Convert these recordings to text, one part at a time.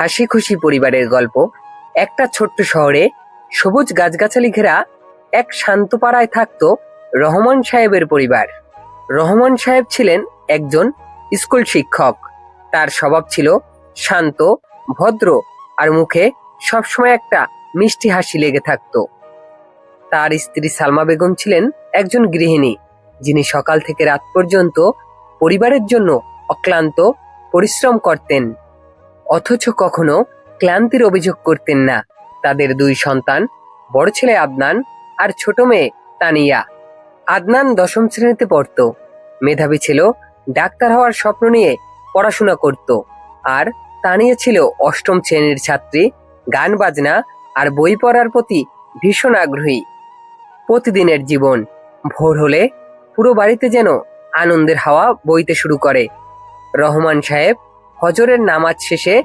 হাসি খুশি পরিবারের গল্প। একটা ছোট্ট শহরে সবুজ গাছগাছালি ঘেরা এক শান্ত পাড়ায় থাকতো রহমান সাহেবের পরিবার। রহমান সাহেব ছিলেন একজন স্কুল শিক্ষক। তার স্বভাব ছিল শান্ত, ভদ্র আর মুখে সবসময় একটা মিষ্টি হাসি লেগে থাকতো। তার স্ত্রী সালমা বেগম ছিলেন একজন গৃহিণী, যিনি সকাল থেকে রাত পর্যন্ত পরিবারের জন্য অক্লান্ত পরিশ্রম করতেন। অথচ কখনো ক্লান্তির অভিযোগ করতেন না। তাদের দুই সন্তান, বড় ছেলে আদনান আর ছোট মেয়ে তানিয়া। আদনান দশম শ্রেণীতে পড়ত। মেধাবী ছিল, ডাক্তার হওয়ার স্বপ্ন নিয়ে পড়াশোনা করত। আর তানিয়া ছিল অষ্টম শ্রেণির ছাত্রী, গান বাজনা আর বই পড়ার প্রতি ভীষণ আগ্রহী। প্রতিদিনের জীবন, ভোর হলে পুরো বাড়িতে যেন আনন্দের হাওয়া বইতে শুরু করে। রহমান সাহেব হজরের নামাজ শেষে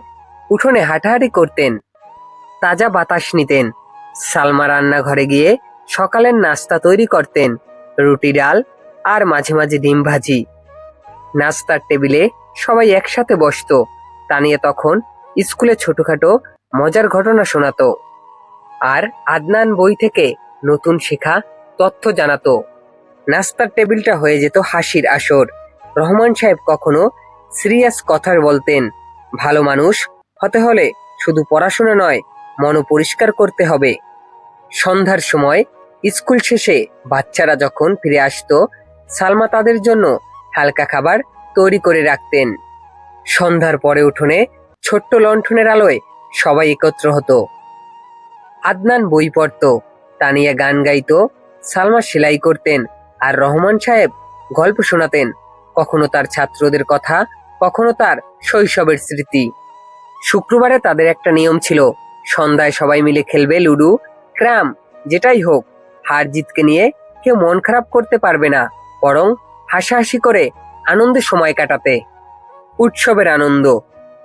উঠোনে হাঁটাহাঁটি করতেন। তাজা বাতাস নিতেন। সালমা রান্নাঘরে গিয়ে সকালের নাস্তা তৈরি করতেন। রুটি ডাল আর মাঝে মাঝে ডিম ভাজি। নাস্তার টেবিলে সবাই একসাথে বসতো। তানিয়া তখন স্কুলে ছোটখাটো মজার ঘটনা শোনাতো। আর আদনান বই থেকে নতুন শেখা তথ্য জানাতো। নাস্তার টেবিলটা হয়ে যেত হাসির আসর। রহমান সাহেব কখনো সিরিয়াস কথার বলতেন, ভালো মানুষ হতে হলে শুধু পড়াশোনা নয় মন পরিষ্কার করতে হবে। সন্ধ্যার সময়, স্কুল শেষে বাচ্চারা যখন ফিরে আসতো, সালমা তাদের জন্য হালকা খাবার তৈরি করে রাখতেন। সন্ধ্যার পরে উঠোনে ছোট্ট লণ্ঠনের আলোয় সবাই একত্র হতো। আদনান বই পড়ত, তানিয়া গান গাইত, সালমা সেলাই করতেন আর রহমান সাহেব গল্প শোনাতেন। কখনো তার ছাত্রদের কথা কখনো তার শৈশবের স্মৃতি। শুক্রবারে তাদের একটা নিয়ম ছিল, সন্ধ্যায় সবাই মিলে খেলবে লুডু, ক্রাম, যেটাই হোক, হার জিতকে নিয়ে কেউ মন খারাপ করতে পারবে না, বরং হাসাহাসি করে আনন্দে সময় কাটাতে। উৎসবের আনন্দ,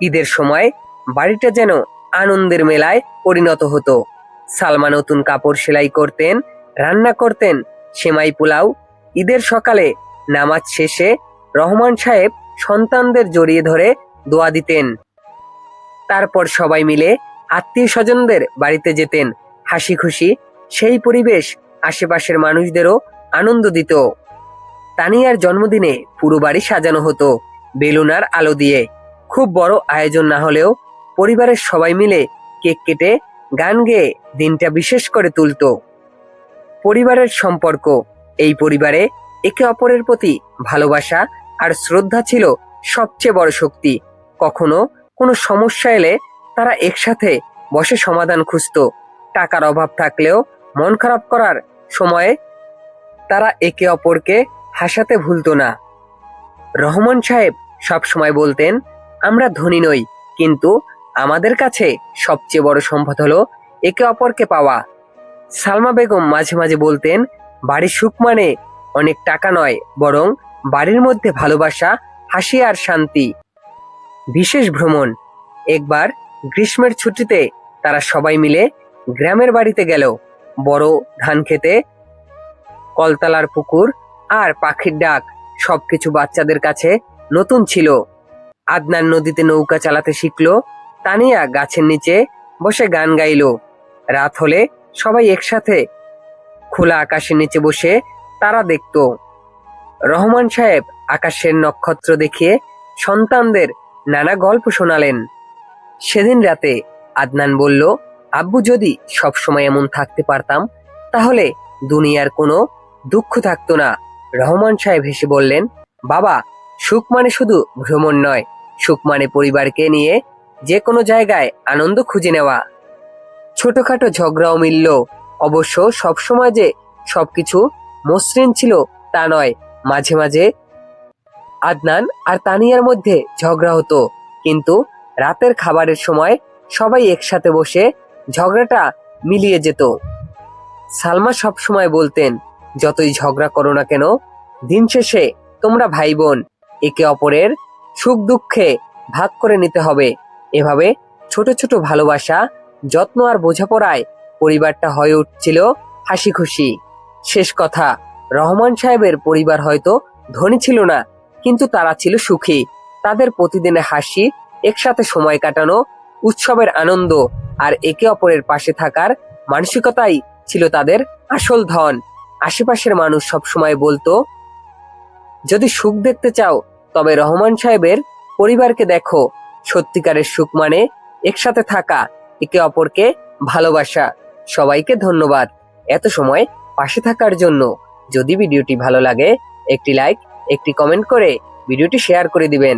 ঈদের সময় বাড়িটা যেন আনন্দের মেলায় পরিণত হতো। সালমা নতুন কাপড় সেলাই করতেন, রান্না করতেন, সেমাই পোলাও, ঈদের সকালে নামাজ শেষে রহমান সাহেব সন্তানদের জড়িয়ে ধরে দোয়া দিতেন। তারপর সবাই মিলে আত্মীয় স্বজনদের বাড়িতে যেতেন। হাসি খুশি সেই পরিবেশ আশেপাশের মানুষদেরও আনন্দ দিত। তানিয়ার জন্মদিনে পুরো বাড়ি সাজানো হতো বেলুনার আলো দিয়ে। খুব বড় আয়োজন না হলেও পরিবারের সবাই মিলে কেক কেটে, গান গেয়ে দিনটা বিশেষ করে তুলতো। পরিবারের সম্পর্ক, এই পরিবারে একে অপরের প্রতি ভালোবাসা আর শ্রদ্ধা ছিল সবচেয়ে বড় শক্তি। কখনো কোনো সমস্যা এলে তারা একসাথে বসে সমাধান খুঁজত। টাকার অভাব থাকলেও মন খারাপ করার সময়ে তারা একে অপরকে হাসাতে ভুলতো না। রহমান সাহেব সব সময় বলতেন, আমরা ধনী নই, কিন্তু আমাদের কাছে সবচেয়ে বড় সম্পদ হলো একে অপরকে পাওয়া। সালমা বেগম মাঝে মাঝে বলতেন, বাড়ির সুখ মানে অনেক টাকা নয়, বরং বাড়ির মধ্যে ভালোবাসা, হাসি আর শান্তি। বিশেষ ভ্রমণ। একবার গ্রীষ্মের ছুটিতে তারা সবাই মিলে গ্রামের বাড়িতে গেল। বড় ধান খেতে, কলতলার পুকুর আর পাখির ডাক সবকিছু বাচ্চাদের কাছে নতুন ছিল। আদনান নদীতে নৌকা চালাতে শিখল, তানিয়া গাছের নিচে বসে গান গাইলো। রাত হলে সবাই একসাথে খোলা আকাশের নিচে বসে তারা দেখত। রহমান সাহেব আকাশের নক্ষত্র দেখিয়ে সন্তানদের নানা গল্প শোনালেন। সেদিন রাতে আদনান বলল, আব্বু, যদি সবসময় এমন থাকতে পারতাম, তাহলে দুনিয়ার কোনো দুঃখ থাকতো না। রহমান সাহেব হেসে বললেন, বাবা, সুখ মানে শুধু ভ্রমণ নয়, সুখ মানে পরিবারকে নিয়ে যে কোনো জায়গায় আনন্দ খুঁজে নেওয়া। ছোটখাটো ঝগড়াও মিলল। অবশ্য সবসময় যে সবকিছু মসৃণ ছিল তা নয় মাঝে মাঝে আদনান আর তানিয়ার মধ্যে ঝগড়া হতো। কিন্তু রাতের খাবারের সময় সবাই একসাথে বসে ঝগড়াটা মিলিয়ে যেত। সালমা সব সময় বলতেন, যতই ঝগড়া করো না কেন, দিন শেষে তোমরা ভাই বোন একে অপরের সুখ দুঃখে ভাগ করে নিতে হবে। এভাবে ছোট ছোট ভালোবাসা, যত্ন আর বোঝাপড়ায় পরিবারটা হয়ে উঠছিল হাসি খুশি শেষ কথা। রহমান সাহেবের পরিবার হয়তো ধনী ছিল না, কিন্তু তারা ছিল সুখী। তাদের প্রতিদিনে হাসি, একসাথে সময় কাটানো, উৎসবের আনন্দ আর একে অপরের পাশে থাকার মানসিকতাই ছিল তাদের আসল ধন। আশেপাশের মানুষ সবসময় বলতো, যদি সুখ দেখতে চাও, তবে রহমান সাহেবের পরিবারকে দেখো। সত্যিকারের সুখ মানে একসাথে থাকা, একে অপরকে ভালোবাসা। সবাইকে ধন্যবাদ। এত সময় পাশে থাকার জন্য। যদি ভিডিওটি ভালো লাগে একটি লাইক একটি কমেন্ট করে ভিডিওটি শেয়ার করে দিবেন।